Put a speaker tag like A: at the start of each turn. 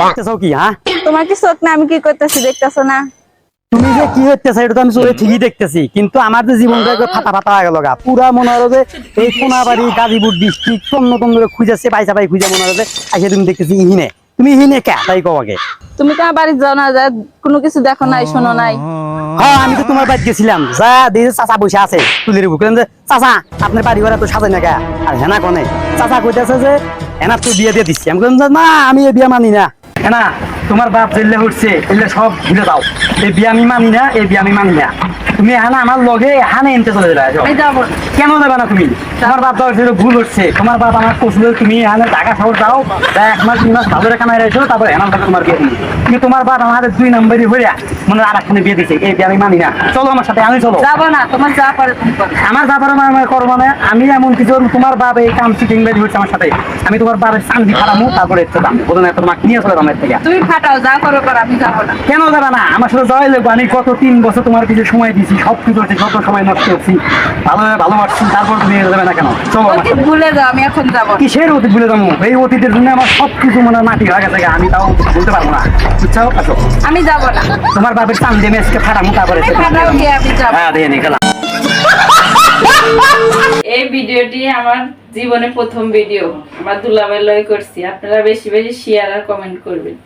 A: করতেছো কি হ্যাঁ?
B: তোমার কি চোখ না আমি কি করতেছি দেখতেছো না।
A: তুমি যে কি হইতেছে এটা তো আমি চোখে ঠিকই দেখতেছি। কিন্তু আমার যে জীবনটা একটু ফাটা ফাটা হয়ে গেল গা। পুরা মনে হলো যে এই কোনাবাড়ি গাজীপুর ডিস্ট্রিক্ট করে খুঁজেছে পাইসা পাই খুঁজে মনে হলো যে আইসা তুমি দেখতেছি ইহিনে। তুমি ইহিনে কে? তাই কও আগে।
B: তুমি তো আমার বাড়ি যাও না যা কোনো কিছু দেখো নাই শোনো নাই।
A: হ্যাঁ আমি তো তোমার বাড়ি গেছিলাম। যা দেখি চাচা বসে আছে তুলির বুক যে চাচা আপনার বাড়ি ঘরে তো সাজাই না গা আর হেনা কনে চাচা কইতেছে যে হেনা তো বিয়ে দিয়ে দিচ্ছি। আমি না আমি এ বিয়ে মানি না। হেনা তোমার বাপ জেলে উঠছে এলে সব ভুলে দাও এই বিয়ে আমি মানি না এই বিয়ে আমি মানি না। তুমি হানা আমার লগে হানে এনতে চলে যাবে। কেন যাবে না তুমি? তোমার বাপ দাও সেটা ভুল হচ্ছে। তোমার বাপ আমার কৌশল তুমি এখানে টাকা শহর দাও যা এক মাস দুই মাস ভালো মাইরা এসো তারপর এনাম তোমার বিয়ে কিন্তু তোমার বাপ আমাদের দুই নম্বরই হইয়া মনে আর একখানে বিয়ে দিছে। এই বিয়ে আমি মানি না। চলো আমার সাথে আমি চলো।
B: যাব না তোমার যা পারে তুমি করো।
A: আমার ব্যাপারে আমার করব না আমি এমন কিছু তোমার বাপ এই কাম চিটিং বাড়ি হচ্ছে আমার সাথে। আমি তোমার বাপের চান্দি খারামু তারপরে একটু দাম বলো না তোমাকে নিয়ে চলে দামের থেকে।
B: তুমি ফাটাও যা করো করো আমি যাব না।
A: কেন যাবে না? আমার সাথে যাওয়াই লাগবে। আমি কত তিন বছর তোমার কিছু সময় দিয়েছি সব কিছু হচ্ছে কত সময় নষ্ট করছি ভালো ভালোবাসছি তারপর তুমি যাবে না কেন? চলো
B: অতীত ভুলে যাও আমি এখন যাব।
A: কিসের অতীত বলে যাব? এই অতীতের জন্য আমার সব কিছু মনে হয় মাটি হয়ে গেছে আমি তাও বলতে পারব না। বুঝছ আসো।
B: আমি যাব না।
A: তোমার বাপের চান দিয়ে মেসকে ফাটামু তারপরে হ্যাঁ দিয়ে নিয়ে
C: এই ভিডিওটি আমার জীবনে প্রথম ভিডিও। আমার দুলাভাই লয় করছি। আপনারা বেশি বেশি শেয়ার আর কমেন্ট করবেন।